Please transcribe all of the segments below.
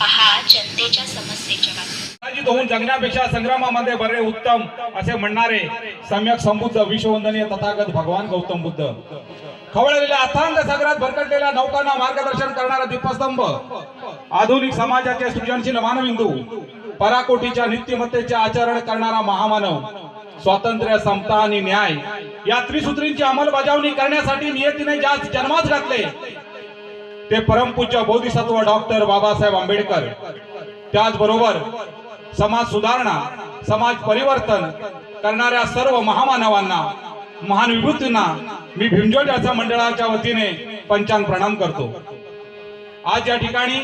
पहा जनतेच्या समस्येच्या बातम्या होऊन जगण्यापेक्षा संग्रामामध्ये बरे उत्तम असे म्हणणारे सम्यक संबुद्ध विश्ववंदनीय तथागत भगवान गौतम बुद्ध. खवळलेल्या अथांग सागरात भरकटलेल्या नौकांना मार्गदर्शन करणारा दीपस्तंभ आधुनिक समाजाचे सृजनशील मानविंदू पराकोटीच्या नित्यमत्तेचे आचरण करणारा महामानव स्वातंत्र्य समता आणि न्याय या त्रिसूत्रींची अंमलबजावणी करण्यासाठी नियतीने ज्या जन्मास घातले. ते परमपूज्य बोधिसत्व डॉक्टर बाबासाहेब आंबेडकर. त्याचबरोबर समाज सुधारणा समाज परिवर्तन करणाऱ्या सर्व महामानवांना महान विभूतींना मी भीमजोड याचा मंडळाच्या वतीने पंचांग प्रणाम करतो. आज या ठिकाणी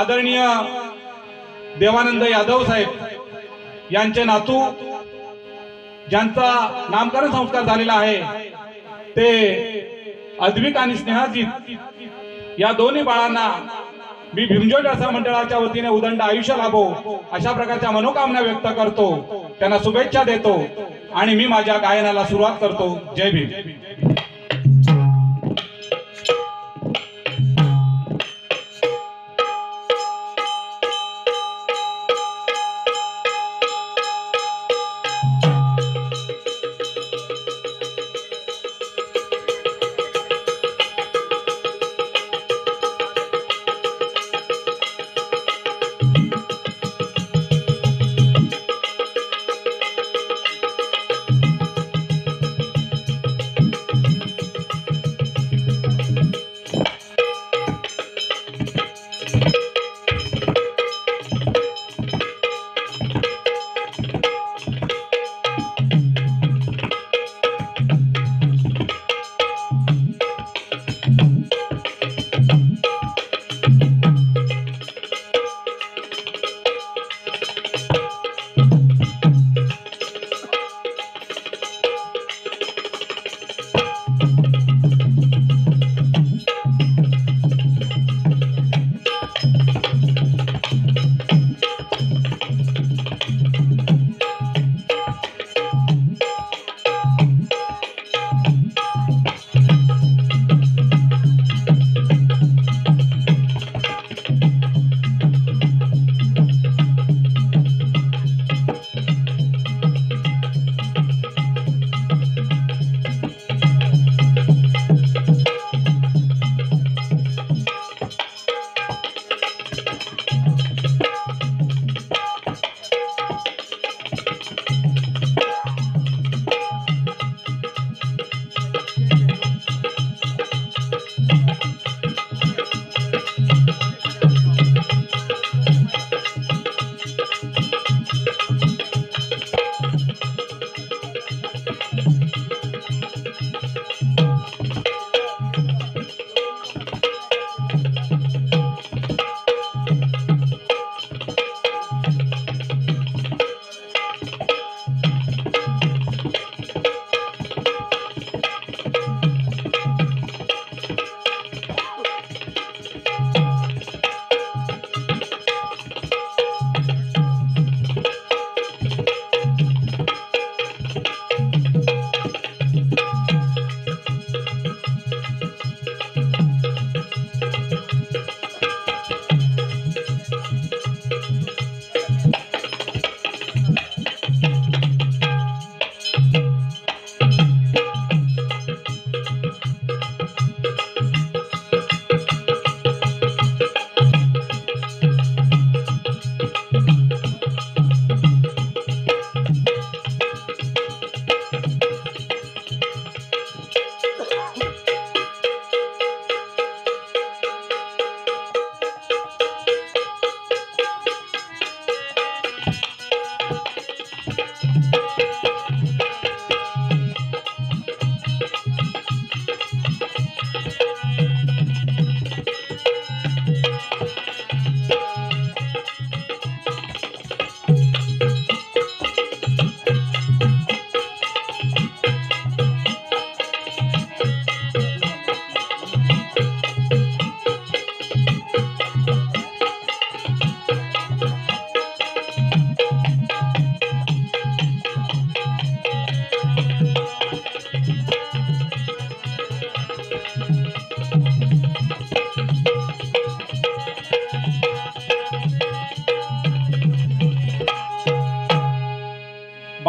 आदरणीय देवानंद यादव साहेब यांचे नातू ज्यांचा नामकरण संस्कार झालेला आहे ते अद्विक आणि स्नेहाजीत या दोन्ही बाळांना मी भीमजोड असा मंडळाच्या वतीने उदंड आयुष्य लाभो अशा प्रकारच्या मनोकामना व्यक्त करतो. त्यांना शुभेच्छा देतो. आणि मी माझ्या गायनाला सुरुवात करतो. जय भीम.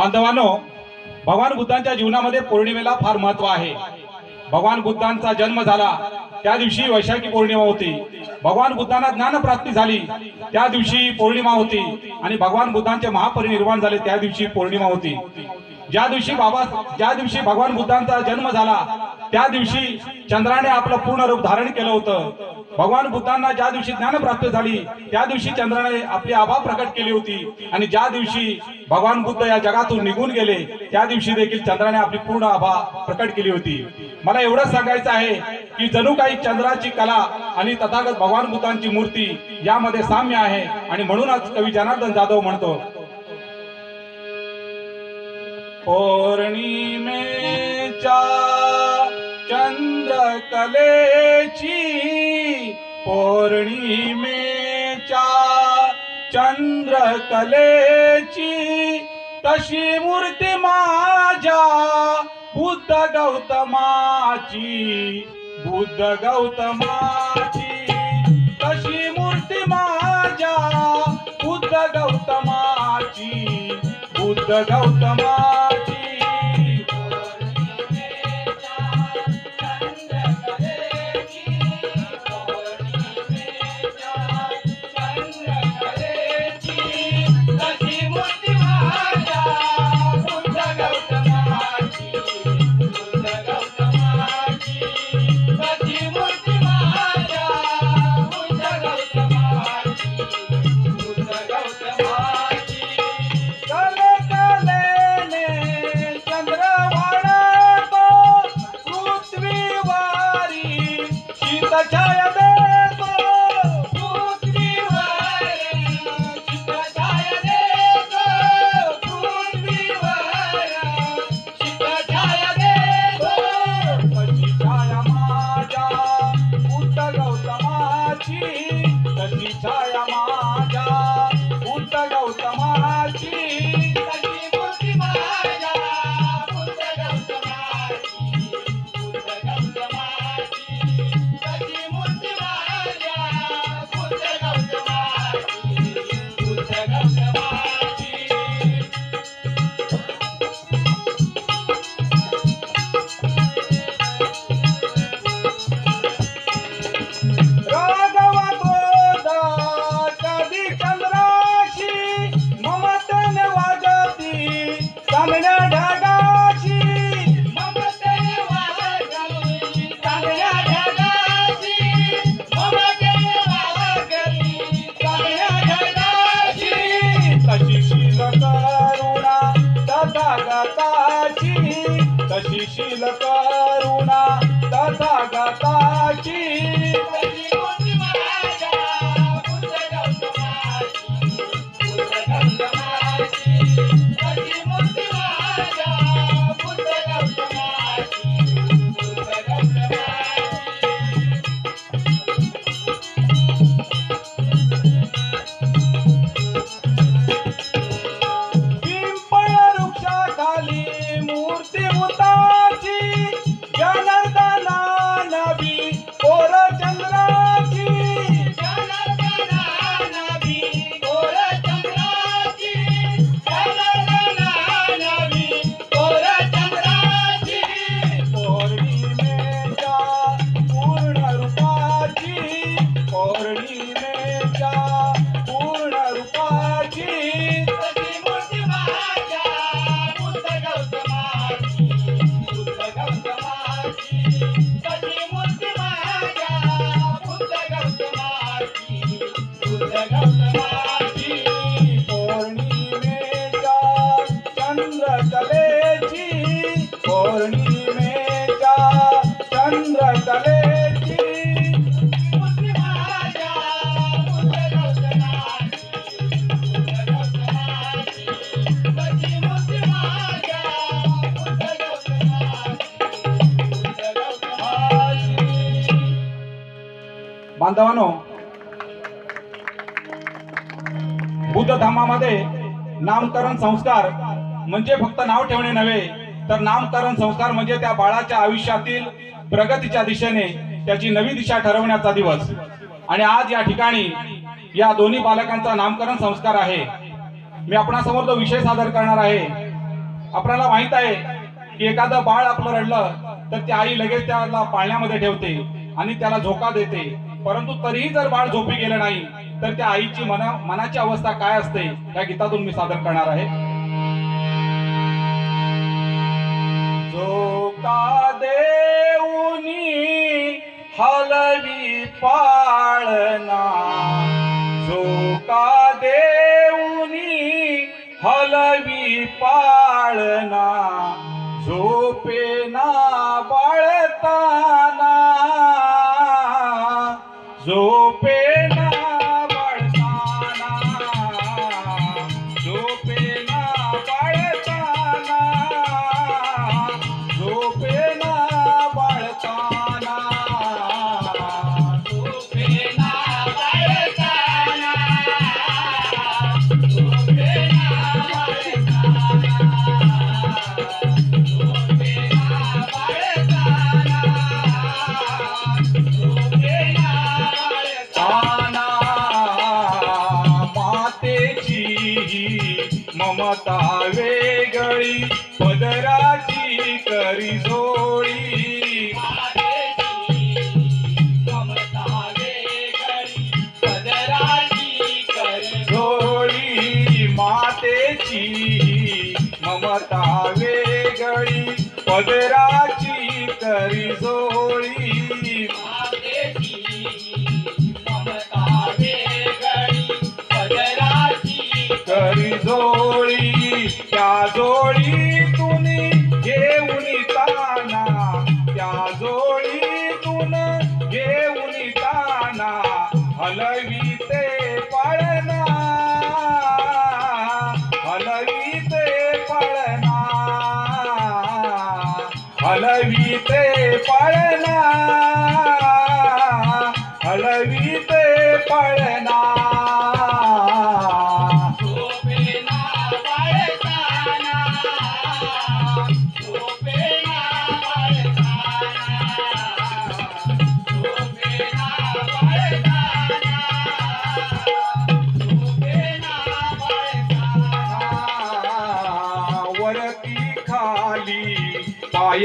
बांधवानो भगवान बुद्धांच्या जीवनामध्ये पौर्णिमेला फार महत्त्व आहे. भगवान बुद्धांचा जन्म झाला त्या दिवशी वैशाखी पौर्णिमा होती. भगवान बुद्धांना ज्ञानप्राप्ती झाली त्या दिवशी पौर्णिमा होती आणि भगवान बुद्धांचे महापरिनिर्वाण झाले त्या दिवशी पौर्णिमा होती. ज्या दिवशी बाबा ज्या दिवशी भगवान बुद्धांचा जन्म झाला त्या दिवशी चंद्राने आपलं पूर्ण रूप धारण केलं होतं. भगवान बुद्धांना ज्या दिवशी ज्ञानप्राप्त झाली त्या दिवशी चंद्राने आपली आभा प्रकट केली होती. आणि ज्या दिवशी भगवान बुद्ध या जगातून निघून गेले त्या दिवशी देखील चंद्राने आपली पूर्ण आभा प्रकट केली होती. मला एवढंच सांगायचं आहे की जणू काही चंद्राची कला आणि तथागत भगवान बुद्धांची मूर्ती यामध्ये साम्य आहे आणि म्हणूनच कवी जनार्दन जाधव म्हणतो पौर्णिमेच्या चंद्रकलेची पौर्णिमेच्या चंद्रकलेची तशी मूर्ती माझ्या बुद्ध गौतमाची बुद्ध गौतमाची. तशी मूर्ती माझ्या बुद्ध गौतमाची बुद्ध गौतमा बांधवानो बुद्ध धामामध्ये नामकरण संस्कार म्हणजे फक्त नाव ठेवणे नव्हे तर नामकरण संस्कार म्हणजे त्या बाळाच्या आयुष्यातील प्रगतीच्या दिशेने त्याची नवी दिशा ठरवण्याचा दिवस. आणि आज या ठिकाणी या दोन्ही बालकांचा नामकरण संस्कार आहे. मी आपणासमोर तो विषय सादर करणार आहे. आपल्याला माहीत आहे की एखादं बाळ आपलं रडलं तर ती आई लगेच त्याला पाळण्यामध्ये ठेवते आणि त्याला झोका देते. परंतु तरीही जर बाळ झोपी गेलं नाही तर त्या आईची मना मनाची अवस्था काय असते या गीतातून मी सादर करणार आहे. झोका देऊनी हलवी पाळना झोका देऊनी हलवी पाळना करी जोळी करी जोळी त्या जोळी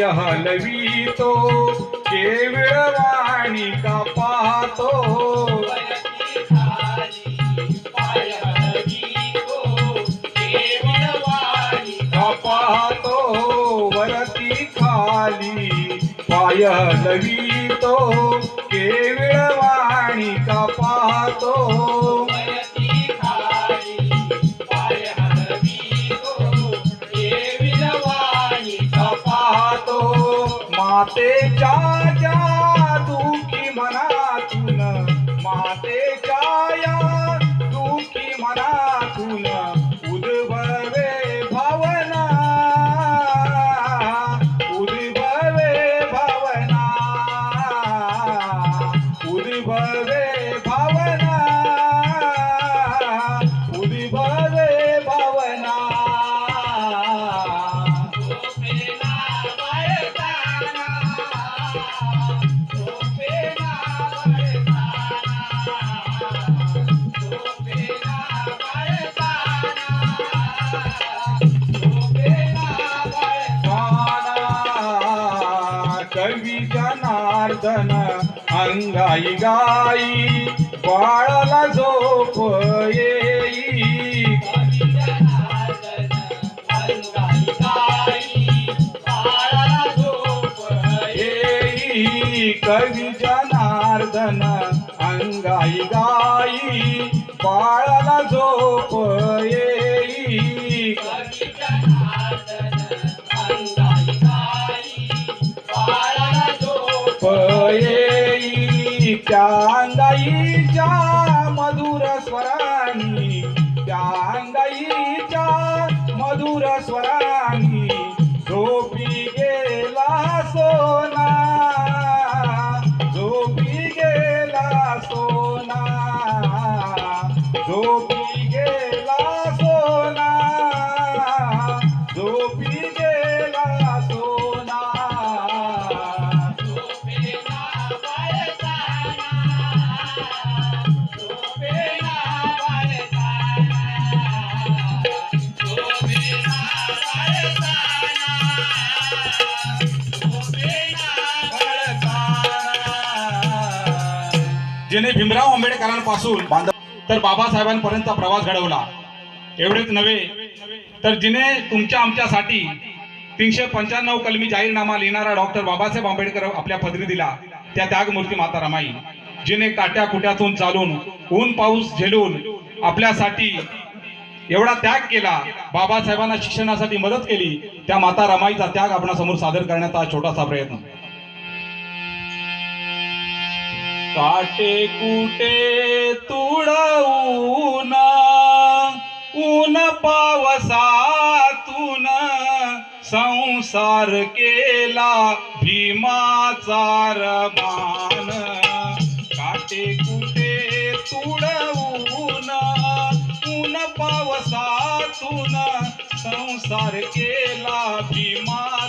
हलवितो केवळ वाणी का पाहतो? पाहतो? वरती खाली पाय हलवितो केविळवाणी का पाहतो? bater गाई बाळाला झोप येई येई कवी जनार्दन सोना झोपी जिने भीमराव आंबेडकरांपासून तर बाबासाहेबांपर्यंत प्रवास घडवला. एवढेच नव्हे तर जिने तुमच्या आमच्यासाठी तीनशे पंच्याण्णव कलमी जाहीरनामा लिहिणारा डॉक्टर बाबासाहेब आंबेडकर आपल्या पदरी दिला. त्या त्यागमूर्ती माता रमाई. जिने काट्या कुट्यातून चालून ऊन पाऊस झेलून आपल्यासाठी एवढा त्याग केला बाबासाहेबांना शिक्षणासाठी मदत केली त्या माता रमाईचा त्याग आपणासमोर सादर करण्याचा छोटासा प्रयत्न. काटे कुटे तुडवून ऊन पावसातून संसार केला भीमाचार मान काटे कुटे तुडवून ऊन पावसातून संसार केला भीमा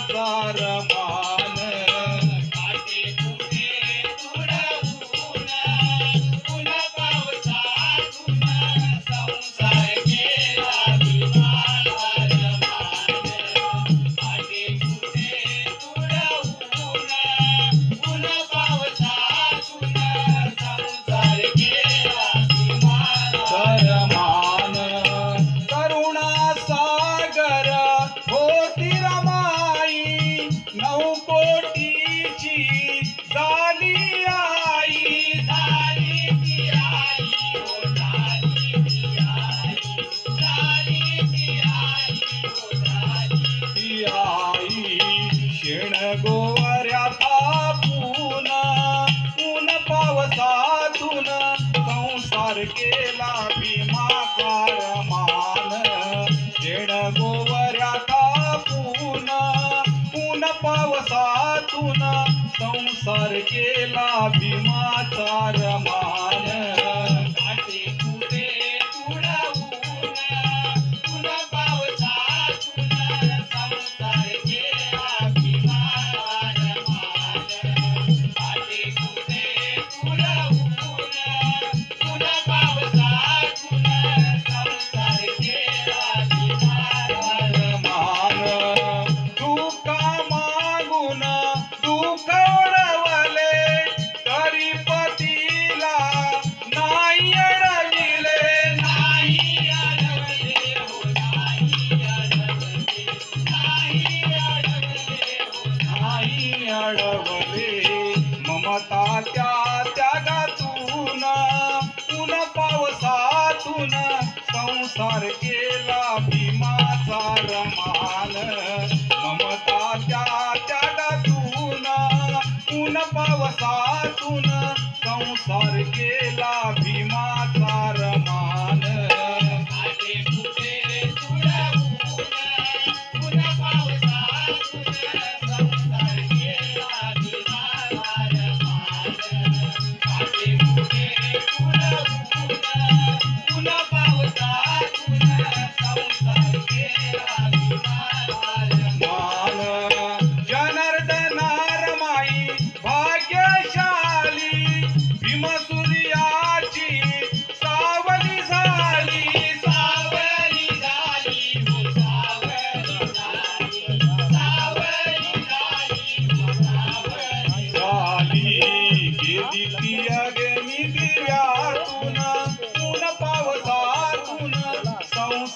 केला भीमाचार महा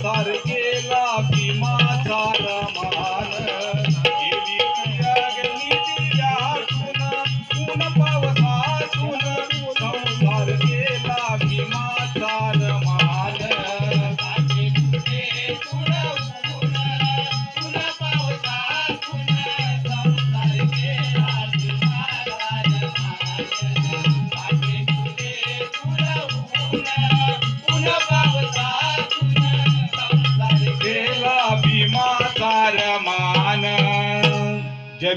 passar